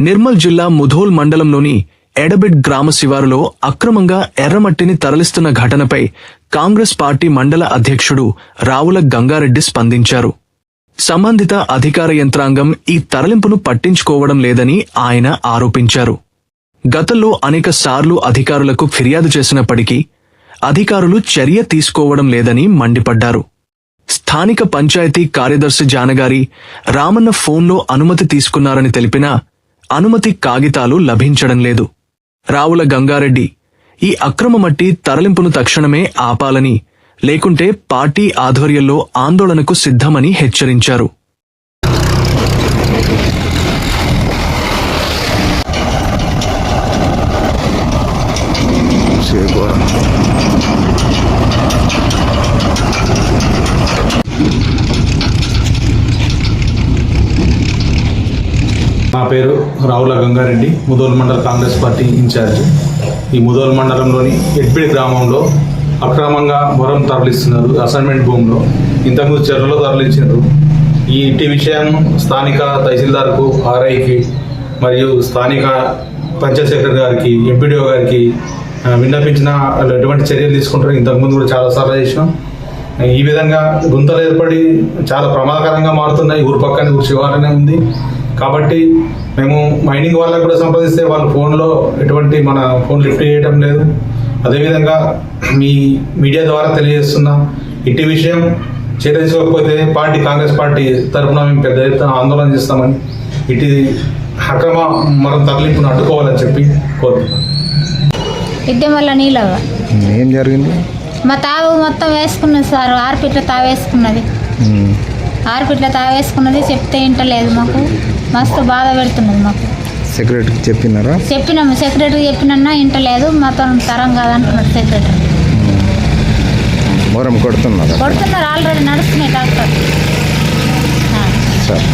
నిర్మల్ జిల్లా ముధోల్ మండలంలోని ఎడబిడ్ గ్రామ శివారులో అక్రమంగా ఎర్రమట్టిని తరలిస్తున్న ఘటనపై కాంగ్రెస్ పార్టీ మండల అధ్యక్షుడు రావుల గంగారెడ్డి స్పందించారు. సంబంధిత అధికార యంత్రాంగం ఈ తరలింపును పట్టించుకోవడం లేదని ఆయన ఆరోపించారు. గతంలో అనేక సార్లు అధికారులకు ఫిర్యాదు చేసినప్పటికీ అధికారులు చర్య తీసుకోవడం లేదని మండిపడ్డారు. స్థానిక పంచాయతీ కార్యదర్శి జానగారి రామన్న ఫోన్లో అనుమతి తీసుకున్నారని తెలిపినా అనుమతి కాగితాలు లభించడం లేదు. రావుల గంగారెడ్డి ఈ అక్రమ మట్టి తరలింపును తక్షణమే ఆపాలని లేకుంటే పార్టీ ఆధ్వర్యంలో ఆందోళనకు సిద్ధమని హెచ్చరించారు. శ్రీపురం నా పేరు రావుల గంగారెడ్డి ముదోల్ మండల కాంగ్రెస్ పార్టీ ఇన్ఛార్జ్. ఈ ముదోల్ మండలంలోని ఎడ్బిడి గ్రామంలో అక్రమంగా వరం తరలిస్తున్నారు అసైన్మెంట్ భూమిలో. ఇంతకుముందు చెర్రలో తరలించారు. ఈ ఇంటి విషయం స్థానిక తహసీల్దార్కు ఆర్ఐకి మరియు స్థానిక పంచాయత్ సెక్రటరీ గారికి ఎంపీడీఓ గారికి విన్నపించిన వాళ్ళు ఎటువంటి చర్యలు తీసుకుంటారు ఇంతకుముందు కూడా చాలాసార్లు చేసినాం. ఈ విధంగా గుంతలు ఏర్పడి చాలా ప్రమాదకరంగా మారుతున్నాయి. ఊరు పక్కనే ఊరు శివారునే ఉంది. కాబట్టి మేము మైనింగ్ వాళ్ళకు కూడా సంప్రదిస్తే వాళ్ళు ఫోన్లో ఎటువంటి మన ఫోన్ లిఫ్ట్ చేయడం లేదు. అదేవిధంగా మీ మీడియా ద్వారా తెలియజేస్తున్నాం ఇట్టి విషయం చర్య తీసుకోకపోతే పార్టీ కాంగ్రెస్ పార్టీ తరఫున మేము పెద్ద ఎత్తున ఆందోళన చేస్తామని ఇటు అక్రమ మనం తరలింపును అడ్డుకోవాలని చెప్పి కోరుతున్నాం. వల్ల ఏం జరిగింది? మా తావు మొత్తం వేసుకున్నది సార్ ఆరుపిట్ల తావు వేసుకున్నది. ఉమ్. ఆరుపిట్ల తావు వేసుకున్నది చెప్తే ఇంటలేదు మాకు. మస్తు బాధ పెడుతున్నది మాకు. సెక్రటరీకి చెప్పినారా? చెప్పినాము. సెక్రటరీ చెప్పినన్నా ఇంటలేదు మాతో తరం కాదంటున్నాడు సెక్రటరీ మొరం కొడుతున్నారా? కొడుతున్నారు ఆల్రెడీ నడుస్తున్నాయి డాక్టర్. సరే.